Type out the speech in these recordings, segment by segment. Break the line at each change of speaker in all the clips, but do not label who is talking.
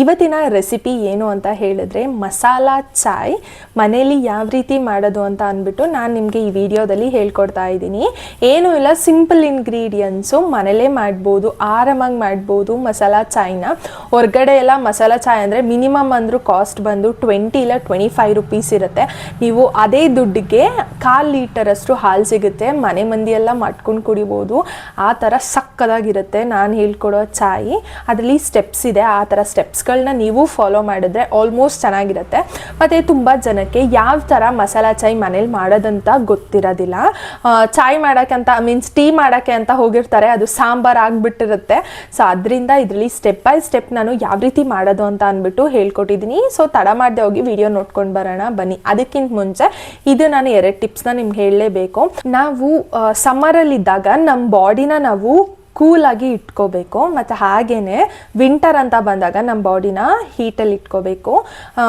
ಇವತ್ತಿನ ರೆಸಿಪಿ ಏನು ಅಂತ ಹೇಳಿದ್ರೆ ಮಸಾಲ ಚಾಯ್. ಮನೇಲಿ ಯಾವ ರೀತಿ ಮಾಡೋದು ಅಂತ ಅಂದ್ಬಿಟ್ಟು ನಾನು ನಿಮಗೆ ಈ ವಿಡಿಯೋದಲ್ಲಿ ಹೇಳ್ಕೊಡ್ತಾ ಇದ್ದೀನಿ. ಏನೂ ಇಲ್ಲ ಸಿಂಪಲ್ ಇಂಗ್ರೀಡಿಯೆಂಟ್ಸು ಮನೇಲೇ ಮಾಡ್ಬೋದು, ಆರಾಮಾಗಿ ಮಾಡ್ಬೋದು ಮಸಾಲ ಚಾಯ್ನ. ಹೊರಗಡೆ ಎಲ್ಲ ಮಸಾಲ ಚಾಯ್ ಅಂದರೆ ಮಿನಿಮಮ್ ಅಂದರೂ ಕಾಸ್ಟ್ ಬಂದು ಟ್ವೆಂಟಿ ಇಲ್ಲ ಟ್ವೆಂಟಿ ಫೈವ್ ರುಪೀಸ್ ಇರುತ್ತೆ. ನೀವು ಅದೇ ದುಡ್ಡಿಗೆ ಕಾಲು ಲೀಟರಷ್ಟು ಹಾಲು ಸಿಗುತ್ತೆ. ಮನೆ ಮಂದಿಯೆಲ್ಲ ಮಾಡ್ಕೊಂಡು ಕುಡಿಬೋದು. ಆ ಥರ ಸಕ್ಕದಾಗಿರುತ್ತೆ ನಾನು ಹೇಳ್ಕೊಡೋ ಚಾಯಿ. ಅದರಲ್ಲಿ ಸ್ಟೆಪ್ಸ್ ಇದೆ. ಆ ಥರ ಸ್ಟೆಪ್ಸ್ಗಳನ್ನ ನೀವು ಫಾಲೋ ಮಾಡಿದ್ರೆ ಆಲ್ಮೋಸ್ಟ್ ಚೆನ್ನಾಗಿರುತ್ತೆ. ಮತ್ತು ತುಂಬ ಜನಕ್ಕೆ ಯಾವ ಥರ ಮಸಾಲ ಚಾಯ್ ಮನೇಲಿ ಮಾಡೋದಂತ ಗೊತ್ತಿರೋದಿಲ್ಲ. ಚಾಯ್ ಮಾಡೋಕ್ಕೆ ಅಂತ ಮೀನ್ಸ್ ಟೀ ಮಾಡೋಕ್ಕೆ ಅಂತ ಹೋಗಿರ್ತಾರೆ, ಅದು ಸಾಂಬಾರು ಆಗಿಬಿಟ್ಟಿರುತ್ತೆ. ಸೊ ಅದರಿಂದ ಇದರಲ್ಲಿ ಸ್ಟೆಪ್ ಬೈ ಸ್ಟೆಪ್ ನಾನು ಯಾವ ರೀತಿ ಮಾಡೋದು ಅಂತ ಅಂದ್ಬಿಟ್ಟು ಹೇಳ್ಕೊಟ್ಟಿದ್ದೀನಿ. ಸೊ ತಡ ಮಾಡದೆ ಹೋಗಿ ವಿಡಿಯೋ ನೋಡ್ಕೊಂಡು ಬರೋಣ, ಬನ್ನಿ. ಅದಕ್ಕಿಂತ ಮುಂಚೆ ಇದು ನಾನು ಎರಡು ಟಿಪ್ಸ್ನ ನಿಮ್ಗೆ ಹೇಳಲೇಬೇಕು. ನಾವು ಸಮ್ಮರಲ್ಲಿದ್ದಾಗ ನಮ್ಮ ಬಾಡಿನ ನಾವು ಕೂಲಾಗಿ ಇಟ್ಕೋಬೇಕು, ಮತ್ತು ಹಾಗೇ ವಿಂಟರ್ ಅಂತ ಬಂದಾಗ ನಮ್ಮ ಬಾಡಿನ ಹೀಟಲ್ಲಿ ಇಟ್ಕೋಬೇಕು.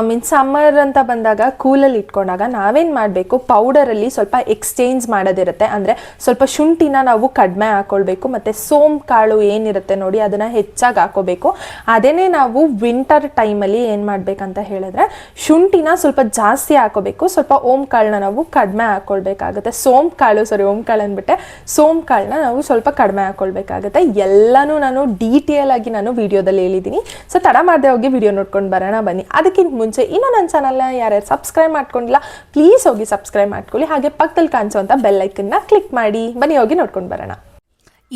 ಮೀನ್ಸ್ ಸಮ್ಮರ್ ಅಂತ ಬಂದಾಗ ಕೂಲಲ್ಲಿ ಇಟ್ಕೊಂಡಾಗ ನಾವೇನು ಮಾಡಬೇಕು ಪೌಡರಲ್ಲಿ ಸ್ವಲ್ಪ ಎಕ್ಸ್ಚೇಂಜ್ ಮಾಡೋದಿರುತ್ತೆ. ಅಂದರೆ ಸ್ವಲ್ಪ ಶುಂಠಿನ ನಾವು ಕಡಿಮೆ ಹಾಕ್ಕೊಳ್ಬೇಕು ಮತ್ತು ಸೋಮ್ ಕಾಳು ಏನಿರುತ್ತೆ ನೋಡಿ ಅದನ್ನು ಹೆಚ್ಚಾಗಿ ಹಾಕೋಬೇಕು. ಅದೇನೇ ನಾವು ವಿಂಟರ್ ಟೈಮಲ್ಲಿ ಏನು ಮಾಡಬೇಕಂತ ಹೇಳಿದ್ರೆ, ಶುಂಠಿನ ಸ್ವಲ್ಪ ಜಾಸ್ತಿ ಹಾಕೋಬೇಕು, ಸ್ವಲ್ಪ ಓಮ್ ಕಾಳನ್ನ ನಾವು ಕಡಿಮೆ ಹಾಕ್ಕೊಳ್ಬೇಕಾಗುತ್ತೆ ಸೋಮ್ ಕಾಳು ಸಾರಿ ಓಮ್ ಕಾಳು ಅಂದ್ಬಿಟ್ಟೆ ಸೋಮ್ ಕಾಳನ್ನ ನಾವು ಸ್ವಲ್ಪ ಕಡಿಮೆ ಹಾಕ್ಕೊಳ್ಬೇಕಾಗುತ್ತೆ ಎಲ್ಲನೂ ನಾನು ಡೀಟೇಲ್ ಆಗಿ ನಾನು ವಿಡಿಯೋದಲ್ಲಿ ಹೇಳಿದ್ದೀನಿ. ಸೊ ತಡ ಮಾಡದೆ ಹೋಗಿ ವಿಡಿಯೋ ನೋಡ್ಕೊಂಡು ಬರೋಣ, ಬನ್ನಿ. ಅದಕ್ಕಿಂತ ಮುಂಚೆ ಇನ್ನೂ ನನ್ನ ಚಾನಲ್ನ ಯಾರ್ಯಾರು ಸಬ್ಸ್ಕ್ರೈಬ್ ಮಾಡ್ಕೊಂಡಿಲ್ಲ ಪ್ಲೀಸ್ ಹೋಗಿ ಸಬ್ಸ್ಕ್ರೈಬ್ ಮಾಡ್ಕೊಳ್ಳಿ. ಹಾಗೆ ಪಕ್ಕದಲ್ಲಿ ಕಾಣಿಸುವಂಥ ಬೆಲ್ಲೈಕನ್ನ ಕ್ಲಿಕ್ ಮಾಡಿ, ಬನ್ನಿ ಹೋಗಿ ನೋಡ್ಕೊಂಡು ಬರೋಣ.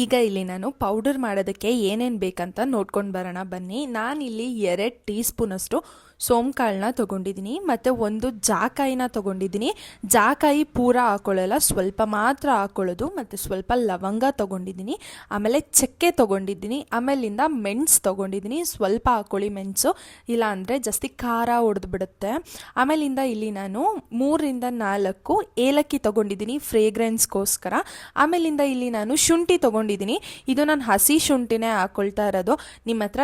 ಈಗ ಇಲ್ಲಿ ನಾನು ಪೌಡರ್ ಮಾಡೋದಕ್ಕೆ ಏನೇನು ಬೇಕಂತ ನೋಡ್ಕೊಂಡು ಬರೋಣ, ಬನ್ನಿ. ನಾನಿಲ್ಲಿ ಎರಡು ಟೀ ಸ್ಪೂನಷ್ಟು ಸೋಂಕಾಳನ್ನ ತೊಗೊಂಡಿದ್ದೀನಿ, ಮತ್ತು ಒಂದು ಜಾಕಾಯಿನ ತೊಗೊಂಡಿದ್ದೀನಿ. ಜಾಕಾಯಿ ಪೂರ ಹಾಕೊಳ್ಳಲ್ಲ, ಸ್ವಲ್ಪ ಮಾತ್ರ ಹಾಕೊಳ್ಳೋದು, ಮತ್ತು ಸ್ವಲ್ಪ ಲವಂಗ ತೊಗೊಂಡಿದ್ದೀನಿ. ಆಮೇಲೆ ಚಕ್ಕೆ ತೊಗೊಂಡಿದ್ದೀನಿ, ಆಮೇಲಿಂದ ಮೆಣಸು ತೊಗೊಂಡಿದ್ದೀನಿ, ಸ್ವಲ್ಪ ಹಾಕೊಳ್ಳಿ ಮೆಣಸು, ಇಲ್ಲಾಂದರೆ ಜಾಸ್ತಿ ಖಾರ ಹೊಡೆದು ಬಿಡುತ್ತೆ. ಆಮೇಲಿಂದ ಇಲ್ಲಿ ನಾನು ಮೂರರಿಂದ ನಾಲ್ಕು ಏಲಕ್ಕಿ ತೊಗೊಂಡಿದ್ದೀನಿ ಫ್ರೇಗ್ರೆನ್ಸ್ಗೋಸ್ಕರ ಆಮೇಲಿಂದ ಇಲ್ಲಿ ನಾನು ಶುಂಠಿ ತೊಗೊಂಡಿದ್ದೀನಿ. ಇದು ನಾನು ಹಸಿ ಶುಂಠಿನೇ ಹಾಕೊಳ್ತಾ ಇರೋದು. ನಿಮ್ಮ ಹತ್ರ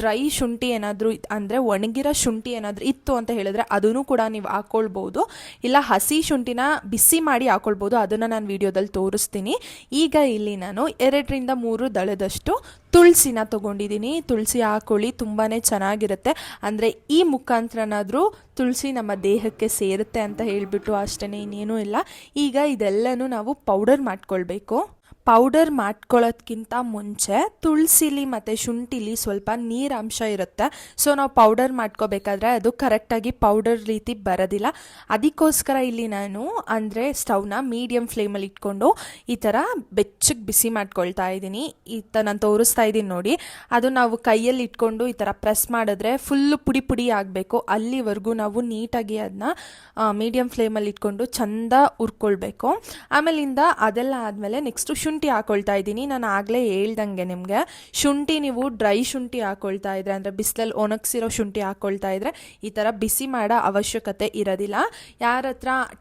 ಡ್ರೈ ಶುಂಠಿ ಏನಾದರೂ ಅಂದರೆ ಒಣಗಿರೋ ಶುಂಠಿ ಏನಾದರೂ ಇತ್ತು ಅಂತ ಹೇಳಿದ್ರೆ ಅದನ್ನು ಕೂಡ ನೀವು ಹಾಕ್ಕೊಳ್ಬೋದು ಇಲ್ಲ ಹಸಿ ಶುಂಠಿನ ಬಿಸಿ ಮಾಡಿ ಹಾಕ್ಕೊಳ್ಬೋದು ಅದನ್ನು ನಾನು ವಿಡಿಯೋದಲ್ಲಿ ತೋರಿಸ್ತೀನಿ. ಈಗ ಇಲ್ಲಿ ನಾನು ಎರಡರಿಂದ ಮೂರು ದಳದಷ್ಟು ತುಳಸಿನ ತೊಗೊಂಡಿದ್ದೀನಿ. ತುಳಸಿ ಹಾಕೊಳ್ಳಿ ತುಂಬಾ ಚೆನ್ನಾಗಿರುತ್ತೆ. ಅಂದರೆ ಈ ಮುಖಾಂತರನಾದರೂ ತುಳಸಿ ನಮ್ಮ ದೇಹಕ್ಕೆ ಸೇರುತ್ತೆ ಅಂತ ಹೇಳಿಬಿಟ್ಟು ಅಷ್ಟೇ ಇನ್ನೇನೂ ಇಲ್ಲ. ಈಗ ಇದೆಲ್ಲನೂ ನಾವು ಪೌಡರ್ ಮಾಡ್ಕೊಳ್ಬೇಕು. ಪೌಡರ್ ಮಾಡ್ಕೊಳ್ಳೋದ್ಕಿಂತ ಮುಂಚೆ ತುಳಸಿಲಿ ಮತ್ತು ಶುಂಠಿಲಿ ಸ್ವಲ್ಪ ನೀರಾಂಶ ಇರುತ್ತೆ. ಸೊ, ನಾವು ಪೌಡರ್ ಮಾಡ್ಕೋಬೇಕಾದ್ರೆ ಅದು ಕರೆಕ್ಟಾಗಿ ಪೌಡರ್ ರೀತಿ ಬರೋದಿಲ್ಲ. ಅದಕ್ಕೋಸ್ಕರ ಇಲ್ಲಿ ನಾನು ಅಂದರೆ ಸ್ಟವ್ನ ಮೀಡಿಯಮ್ ಫ್ಲೇಮಲ್ಲಿ ಇಟ್ಕೊಂಡು ಈ ಥರ ಬೆಚ್ಚಗೆ ಬಿಸಿ ಮಾಡ್ಕೊಳ್ತಾ ಇದ್ದೀನಿ. ಈ ಥರ ನಾನು ತೋರಿಸ್ತಾ ಇದ್ದೀನಿ ನೋಡಿ. ಅದು ನಾವು ಕೈಯಲ್ಲಿ ಇಟ್ಕೊಂಡು ಈ ಥರ ಪ್ರೆಸ್ ಮಾಡಿದ್ರೆ ಫುಲ್ಲು ಪುಡಿ ಪುಡಿ ಆಗಬೇಕು. ಅಲ್ಲಿವರೆಗೂ ನಾವು ನೀಟಾಗಿ ಅದನ್ನ ಮೀಡಿಯಮ್ ಫ್ಲೇಮಲ್ಲಿ ಇಟ್ಕೊಂಡು ಚಂದ ಹುರ್ಕೊಳ್ಬೇಕು. ಆಮೇಲಿಂದ ಅದೆಲ್ಲ ಆದಮೇಲೆ ನೆಕ್ಸ್ಟು ಹಾಕೊಳ್ತಾ ಇದ್ದೀನಿ. ನಾನು ಆಗಲೇ ಹೇಳ್ದಂಗೆ ನಿಮಗೆ. ಶುಂಠಿ ನೀವು ಡ್ರೈ ಶುಂಠಿ ಹಾಕೊಳ್ತಾ ಇದ್ರೆ, ಅಂದರೆ ಬಿಸಿಲಲ್ಲಿ ಒಣಗಿಸಿರೋ ಶುಂಠಿ ಹಾಕೊಳ್ತಾ ಇದ್ರೆ ಈ ಥರ ಬಿಸಿ ಮಾಡೋ ಅವಶ್ಯಕತೆ ಇರೋದಿಲ್ಲ. ಯಾರ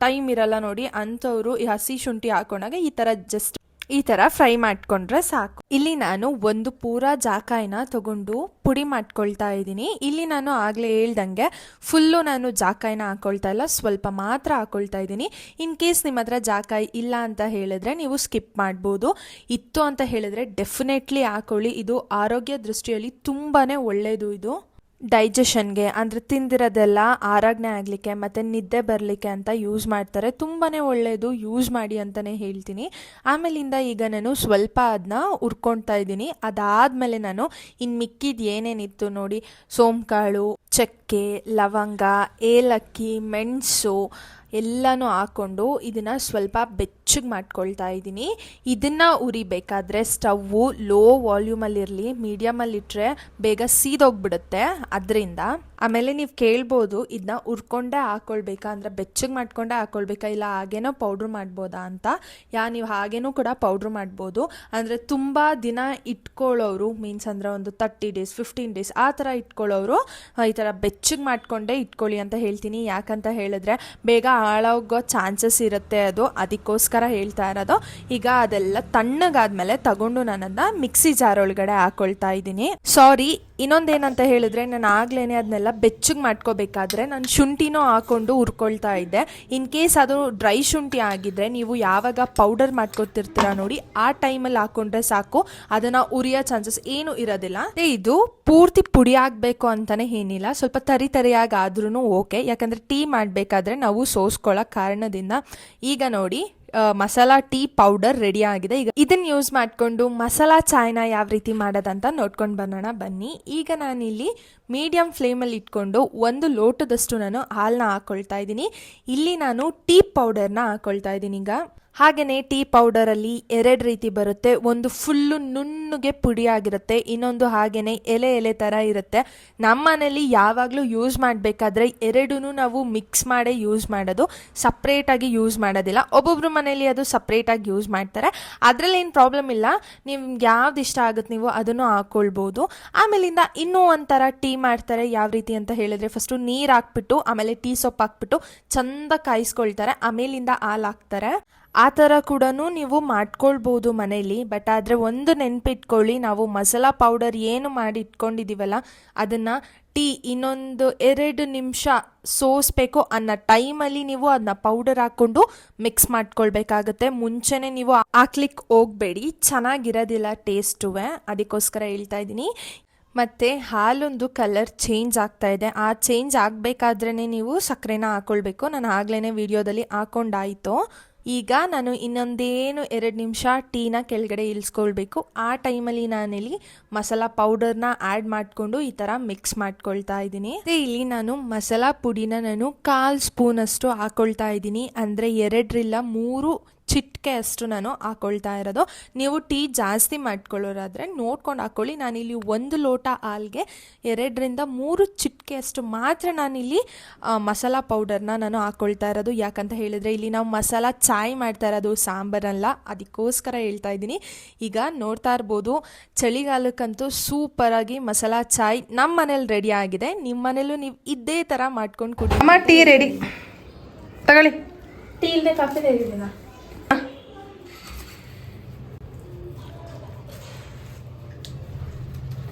ಟೈಮ್ ಇರಲ್ಲ ನೋಡಿ, ಅಂಥವ್ರು ಈ ಹಸಿ ಶುಂಠಿ ಹಾಕೊಂಡಾಗ ಈ ಥರ ಜಸ್ಟ್ ಈ ಥರ ಫ್ರೈ ಮಾಡ್ಕೊಂಡ್ರೆ ಸಾಕು. ಇಲ್ಲಿ ನಾನು ಒಂದು ಪೂರ ಜಾಕಾಯಿನ ತಗೊಂಡು ಪುಡಿ ಮಾಡ್ಕೊಳ್ತಾ ಇದ್ದೀನಿ. ಇಲ್ಲಿ ನಾನು ಆಗಲೇ ಹೇಳ್ದಂಗೆ ಫುಲ್ಲು ನಾನು ಜಾಕಾಯಿನ ಹಾಕೊಳ್ತಾ ಇಲ್ಲ. ಸ್ವಲ್ಪ ಮಾತ್ರ ಹಾಕೊಳ್ತಾ ಇದ್ದೀನಿ. ಇನ್ ಕೇಸ್ ನಿಮ್ಮ ಹತ್ರ ಜಾಕಾಯಿ ಇಲ್ಲ ಅಂತ ಹೇಳಿದ್ರೆ ನೀವು ಸ್ಕಿಪ್ ಮಾಡ್ಬೋದು. ಇತ್ತು ಅಂತ ಹೇಳಿದ್ರೆ ಡೆಫಿನೆಟ್ಲಿ ಹಾಕೊಳ್ಳಿ. ಇದು ಆರೋಗ್ಯ ದೃಷ್ಟಿಯಲ್ಲಿ ತುಂಬಾ ಒಳ್ಳೆಯದು ಇದು. ಡೈಜೆಷನ್ಗೆ ಅಂದರೆ ತಿಂದಿರೋದೆಲ್ಲ ಆರಾಜ್ಞೆ ಆಗಲಿಕ್ಕೆ ಮತ್ತು ನಿದ್ದೆ ಬರಲಿಕ್ಕೆ ಅಂತ ಯೂಸ್ ಮಾಡ್ತಾರೆ. ತುಂಬಾ ಒಳ್ಳೆಯದು ಯೂಸ್ ಮಾಡಿ ಅಂತಲೇ ಹೇಳ್ತೀನಿ. ಆಮೇಲಿಂದ ಈಗ ನಾನು ಸ್ವಲ್ಪ ಅದನ್ನ ಹುರ್ಕೊಳ್ತಾ ಇದ್ದೀನಿ. ಅದಾದಮೇಲೆ ನಾನು ಇನ್ನು ಮಿಕ್ಕಿದ ಏನೇನಿತ್ತು ನೋಡಿ, ಸೋಂಕಾಳು, ಚಕ್ಕೆ, ಲವಂಗ, ಏಲಕ್ಕಿ, ಮೆಣಸು ಎಲ್ಲನೂ ಹಾಕ್ಕೊಂಡು ಇದನ್ನು ಸ್ವಲ್ಪ ಬೆಚ್ಚಗೆ ಮಾಡ್ಕೊಳ್ತಾ ಇದ್ದೀನಿ. ಇದನ್ನು ಉರಿಬೇಕಾದ್ರೆ ಸ್ಟವ್ವು ಲೋ ವಾಲ್ಯೂಮಲ್ಲಿರಲಿ ಮೀಡಿಯಮಲ್ಲಿಟ್ಟರೆ ಬೇಗ ಸೀದೋಗ್ಬಿಡುತ್ತೆ. ಅದರಿಂದ ಆಮೇಲೆ ನೀವು ಕೇಳ್ಬೋದು ಇದನ್ನ ಉರ್ಕೊಂಡೇ ಹಾಕ್ಕೊಳ್ಬೇಕಾ ಅಂದರೆ ಬೆಚ್ಚಗೆ ಮಾಡ್ಕೊಂಡೇ ಹಾಕ್ಕೊಳ್ಬೇಕಾ ಇಲ್ಲ ಹಾಗೇನೋ ಪೌಡ್ರ್ ಮಾಡ್ಬೋದಾ ಅಂತ. ಯಾ, ನೀವು ಹಾಗೇನೂ ಕೂಡ ಪೌಡ್ರ್ ಮಾಡ್ಬೋದು. ಅಂದರೆ ತುಂಬ ದಿನ ಇಟ್ಕೊಳ್ಳೋರು, ಮೀನ್ಸ್ ಅಂದರೆ ಒಂದು ತರ್ಟಿ ಡೇಸ್, ಫಿಫ್ಟೀನ್ ಡೇಸ್ ಆ ಥರ ಇಟ್ಕೊಳ್ಳೋರು ಈ ಥರ ಬೆಚ್ಚಗೆ ಮಾಡಿಕೊಂಡೇ ಇಟ್ಕೊಳ್ಳಿ ಅಂತ ಹೇಳ್ತೀನಿ. ಯಾಕಂತ ಹೇಳಿದ್ರೆ ಬೇಗ ಹಾಳಾಗೋ ಚಾನ್ಸಸ್ ಇರುತ್ತೆ ಅದು. ಅದಕ್ಕೋಸ್ಕರ ಅದಕ್ಕೋಸ್ಕರ ಹೇಳ್ತಾ ಇರೋದು. ಈಗ ಅದೆಲ್ಲ ತಣ್ಣಗಾದ್ಮೇಲೆ ತಗೊಂಡು ನಾನು ಅದನ್ನ ಮಿಕ್ಸಿ ಜಾರ್ ಒಳಗಡೆ ಹಾಕೊಳ್ತಾ ಇದ್ದೀನಿ. ಸಾರಿ ಇನ್ನೊಂದೇನಂತ ಹೇಳಿದ್ರೆ ನಾನು ಆಗ್ಲೇನೆ ಅದನ್ನೆಲ್ಲ ಬೆಚ್ಚಗೆ ಮಾಡ್ಕೋಬೇಕಾದ್ರೆ ನಾನು ಶುಂಠಿನೂ ಹಾಕೊಂಡು ಹುರ್ಕೊಳ್ತಾ ಇದ್ದೆ. ಇನ್ ಕೇಸ್ ಅದು ಡ್ರೈ ಶುಂಠಿ ಆಗಿದ್ರೆ ನೀವು ಯಾವಾಗ ಪೌಡರ್ ಮಾಡ್ಕೊತಿರ್ತೀರ ನೋಡಿ, ಆ ಟೈಮಲ್ಲಿ ಹಾಕೊಂಡ್ರೆ ಸಾಕು. ಅದನ್ನ ಉರಿಯೋ ಚಾನ್ಸಸ್ ಏನು ಇರೋದಿಲ್ಲ. ಇದು ಪೂರ್ತಿ ಪುಡಿ ಆಗಬೇಕು ಅಂತಾನೆ ಏನಿಲ್ಲ. ಸ್ವಲ್ಪ ತರಿ ತರಿಯಾಗಿ ಆದ್ರೂ ಓಕೆ ಯಾಕಂದ್ರೆ ಟೀ ಮಾಡಬೇಕಾದ್ರೆ ನಾವು ಸೋಸ್ಕೊಳ್ಳೋ ಕಾರಣದಿಂದ. ಈಗ ನೋಡಿ ಮಸಾಲಾ ಟೀ ಪೌಡರ್ ರೆಡಿ ಆಗಿದೆ. ಈಗ ಇದನ್ನ ಯೂಸ್ ಮಾಡಿಕೊಂಡು ಮಸಾಲಾ ಚಾಯ್ನ ಯಾವ ರೀತಿ ಮಾಡೋದಂತ ನೋಡ್ಕೊಂಡು ಬರೋಣ. ಬನ್ನಿ. ಈಗ ನಾನಿಲ್ಲಿ ಮೀಡಿಯಂ ಫ್ಲೇಮಲ್ಲಿ ಇಟ್ಕೊಂಡು ಒಂದು ಲೋಟದಷ್ಟು ನಾನು ಹಾಲನ್ನ ಹಾಕ್ಕೊಳ್ತಾ ಇದ್ದೀನಿ. ಇಲ್ಲಿ ನಾನು ಟೀ ಪೌಡರ್ನ ಹಾಕೊಳ್ತಾ ಇದ್ದೀನಿ ಈಗ. ಹಾಗೆಯೇ ಟೀ ಪೌಡರಲ್ಲಿ ಎರಡು ರೀತಿ ಬರುತ್ತೆ. ಒಂದು ಫುಲ್ಲು ನುಣ್ಣಗೆ ಪುಡಿ ಆಗಿರುತ್ತೆ ಇನ್ನೊಂದು ಹಾಗೆಯೇ ಎಲೆ ಎಲೆ ಥರ ಇರುತ್ತೆ. ನಮ್ಮ ಮನೇಲಿ ಯಾವಾಗಲೂ ಯೂಸ್ ಮಾಡಬೇಕಾದ್ರೆ ಎರಡೂ ನಾವು ಮಿಕ್ಸ್ ಮಾಡೇ ಯೂಸ್ ಮಾಡೋದು. ಸಪ್ರೇಟಾಗಿ ಯೂಸ್ ಮಾಡೋದಿಲ್ಲ. ಒಬ್ಬೊಬ್ರು ಮನೇಲಿ ಅದು ಸಪ್ರೇಟಾಗಿ ಯೂಸ್ ಮಾಡ್ತಾರೆ. ಅದರಲ್ಲಿ ಏನು ಪ್ರಾಬ್ಲಮ್ ಇಲ್ಲ. ನಿಮ್ಗೆ ಯಾವ್ದು ಇಷ್ಟ ಆಗುತ್ತೆ ನೀವು ಅದನ್ನು ಹಾಕ್ಕೊಳ್ಬೋದು ಆಮೇಲಿಂದ ಇನ್ನೂ ಒಂಥರ ಟೀ ಮಾಡ್ತಾರೆ ಯಾವ ರೀತಿ ಅಂತ ಹೇಳಿದ್ರೆ ಫಸ್ಟು ನೀರು ಹಾಕ್ಬಿಟ್ಟು, ಆಮೇಲೆ ಟೀ ಸೊಪ್ಪು ಹಾಕ್ಬಿಟ್ಟು ಚಂದ ಕಾಯಿಸ್ಕೊಳ್ತಾರೆ. ಆಮೇಲಿಂದ ಹಾಲು ಹಾಕ್ತಾರೆ. ಆ ಥರ ಕೂಡ ನೀವು ಮಾಡ್ಕೊಳ್ಬೋದು ಮನೇಲಿ ಬಟ್ ಆದರೆ ಒಂದು ನೆನ್ಪಿಟ್ಕೊಳ್ಳಿ, ನಾವು ಮಸಾಲ ಪೌಡರ್ ಏನು ಮಾಡಿ ಇಟ್ಕೊಂಡಿದ್ದೀವಲ್ಲ ಅದನ್ನು ಟೀ ಇನ್ನೊಂದು ಎರಡು ನಿಮಿಷ ಸೋಸ್ಬೇಕು ಅನ್ನೋ ಟೈಮಲ್ಲಿ ನೀವು ಅದನ್ನ ಪೌಡರ್ ಹಾಕ್ಕೊಂಡು ಮಿಕ್ಸ್ ಮಾಡ್ಕೊಳ್ಬೇಕಾಗತ್ತೆ. ಮುಂಚೆನೇ ನೀವು ಹಾಕ್ಲಿಕ್ಕೆ ಹೋಗಬೇಡಿ, ಚೆನ್ನಾಗಿರೋದಿಲ್ಲ ಟೇಸ್ಟುವೆ ಅದಕ್ಕೋಸ್ಕರ ಹೇಳ್ತಾ ಇದ್ದೀನಿ. ಮತ್ತು ಹಾಲೊಂದು ಕಲರ್ ಚೇಂಜ್ ಆಗ್ತಾ ಇದೆ. ಆ ಚೇಂಜ್ ಆಗಬೇಕಾದ್ರೇ ನೀವು ಸಕ್ಕರೆನ ಹಾಕ್ಕೊಳ್ಬೇಕು ನಾನು ಆಗ್ಲೇ ವಿಡಿಯೋದಲ್ಲಿ ಹಾಕೊಂಡಾಯಿತು. ಈಗ ನಾನು ಇನ್ನೊಂದೇನು ಎರಡು ನಿಮಿಷ ಟೀನ ಕೆಳಗಡೆ ಇಳಿಸ್ಕೊಳ್ಬೇಕು. ಆ ಟೈಮಲ್ಲಿ ನಾನಿಲ್ಲಿ ಮಸಾಲ ಪೌಡರ್ನ ಆ್ಯಡ್ ಮಾಡಿಕೊಂಡು ಈ ಥರ ಮಿಕ್ಸ್ ಮಾಡ್ಕೊಳ್ತಾ ಇದ್ದೀನಿ. ಮತ್ತು ಇಲ್ಲಿ ನಾನು ಮಸಾಲ ಪುಡಿನ ನಾನು ಕಾಲು ಸ್ಪೂನಷ್ಟು ಹಾಕೊಳ್ತಾ ಇದ್ದೀನಿ. ಅಂದರೆ ಎರಡರಿಂದ ಮೂರು ಚಿಟಿಕೆ ಅಷ್ಟು ನಾನು ಹಾಕೊಳ್ತಾ ಇರೋದು. ನೀವು ಟೀ ಜಾಸ್ತಿ ಮಾಡ್ಕೊಳ್ಳೋರಾದರೆ ನೋಡ್ಕೊಂಡು ಹಾಕ್ಕೊಳ್ಳಿ ನಾನಿಲ್ಲಿ ಒಂದು ಲೋಟ ಹಾಲ್ಗೆ ಎರಡರಿಂದ ಮೂರು ಚಿಟಿಕೆ ಅಷ್ಟು ಮಾತ್ರ ನಾನಿಲ್ಲಿ ಮಸಾಲ ಪೌಡರ್ನ ನಾನು ಹಾಕ್ಕೊಳ್ತಾ ಇರೋದು. ಯಾಕಂತ ಹೇಳಿದರೆ ಇಲ್ಲಿ ನಾವು ಮಸಾಲ ಚಾಯ್ ಮಾಡ್ತಾ ಇರೋದು ಸಾಂಬಾರಲ್ಲ. ಅದಕ್ಕೋಸ್ಕರ ಹೇಳ್ತಾ ಇದ್ದೀನಿ. ಈಗ ನೋಡ್ತಾ ಇರ್ಬೋದು ಚಳಿಗಾಲಕ್ಕಂತೂ ಸೂಪರಾಗಿ ಮಸಾಲ ಚಾಯ್ ನಮ್ಮ ಮನೇಲಿ ರೆಡಿ ಆಗಿದೆ. ನಿಮ್ಮ ಮನೇಲೂ ನೀವು ಇದೇ ಥರ ಮಾಡ್ಕೊಂಡು ಕುಡಿ.
ಅಮ್ಮ ಟೀ ರೆಡಿ ತಗೊಳ್ಳಿ.
ಟೀ ಇಲ್ಲದೆ ಕಾಫಿ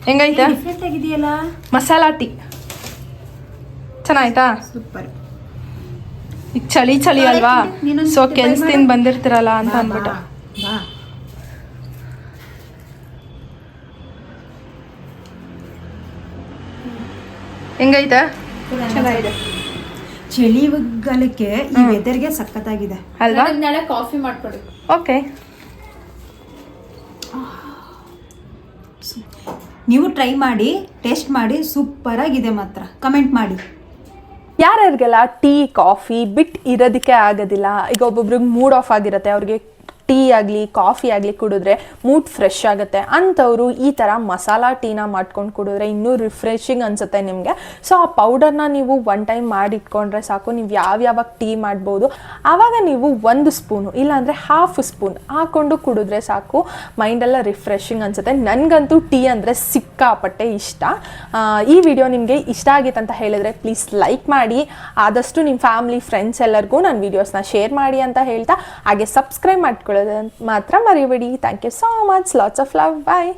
ಹೆಂಗೈತೆ? ಮಸಾಲ ಟೀ. ಚೆನ್ನಾಯ್ತಾ?
ಸೂಪರ್.
ಈಗ ಚಳಿ ಚಳಿ ಅಲ್ವಾ? ಸೊ ಕೆಲ್ಸದಿಂದ. ಬಂದಿರ್ತೀರಲ್ಲ ಅಂತ ಅಂದ್ಬಿಟ್ಟು. ಹೆಂಗೈತೆ?
ಚೆನ್ನಾಗಿದೆ. ಚಳಿಗಾಲಕ್ಕೆ ಈ ವೆದರ್ಗೆ ಸಖತ್ತಾಗಿದೆ.
ಅಲ್ವಾ?
ನಾಳೆ ಕಾಫಿ ಮಾಡ್ಕೊಡಿ.
ಓಕೆ
ನೀವು ಟ್ರೈ ಮಾಡಿ ಟೇಸ್ಟ್ ಮಾಡಿ ಸೂಪರ್ ಆಗಿದೆ ಮಾತ್ರ. ಕಮೆಂಟ್ ಮಾಡಿ.
ಯಾರ್ಯಾರಿಗೆಲ್ಲ ಟೀ, ಕಾಫಿ, ಬಿಟ್ ಇರೋದಕ್ಕೆ ಆಗೋದಿಲ್ಲ, ಈಗ ಒಬ್ಬೊಬ್ರಿಗೆ ಮೂಡ್ ಆಫ್ ಆಗಿರುತ್ತೆ, ಅವ್ರಿಗೆ ಟೀ ಆಗಲಿ, ಕಾಫಿ ಆಗಲಿ ಕುಡಿದ್ರೆ ಮೂಡ್ ಫ್ರೆಶ್ ಆಗುತ್ತೆ. ಅಂಥವ್ರು ಈ ಥರ ಮಸಾಲ ಟೀನ ಮಾಡ್ಕೊಂಡು ಕುಡಿದ್ರೆ ಇನ್ನೂ ರಿಫ್ರೆಶಿಂಗ್ ಅನಿಸುತ್ತೆ ನಿಮಗೆ. ಸೊ ಆ ಪೌಡರ್ನ ನೀವು ಒನ್ ಟೈಮ್ ಮಾಡಿಟ್ಕೊಂಡ್ರೆ ಸಾಕು. ನೀವು ಯಾವ್ಯಾವಾಗ ಟೀ ಮಾಡ್ಬೋದು, ಆವಾಗ ನೀವು ಒಂದು ಸ್ಪೂನು, ಇಲ್ಲಾಂದರೆ ಹಾಫ್ ಸ್ಪೂನ್ ಹಾಕೊಂಡು ಕುಡಿದ್ರೆ ಸಾಕು. ಮೈಂಡೆಲ್ಲ ರಿಫ್ರೆಶಿಂಗ್ ಅನಿಸುತ್ತೆ. ನನಗಂತೂ ಟೀ ಅಂದರೆ ಸಿಕ್ಕಾಪಟ್ಟೆ ಇಷ್ಟ. ಈ ವಿಡಿಯೋ ನಿಮಗೆ ಇಷ್ಟ ಆಗಿತ್ತು ಅಂತ ಹೇಳಿದ್ರೆ ಪ್ಲೀಸ್ ಲೈಕ್ ಮಾಡಿ. ಆದಷ್ಟು ನಿಮ್ಮ ಫ್ಯಾಮಿಲಿ ಫ್ರೆಂಡ್ಸ್ ಎಲ್ಲರಿಗೂ ನನ್ನ ವೀಡಿಯೋಸ್ನ ಶೇರ್ ಮಾಡಿ ಅಂತ ಹೇಳ್ತಾ. ಹಾಗೆ ಸಬ್ಸ್ಕ್ರೈಬ್ ಮಾಡ್ಕೊಳ್ಳೋದು ಮಾತ್ರ ಮರಿಬೇಡಿ thank you so much lots of love bye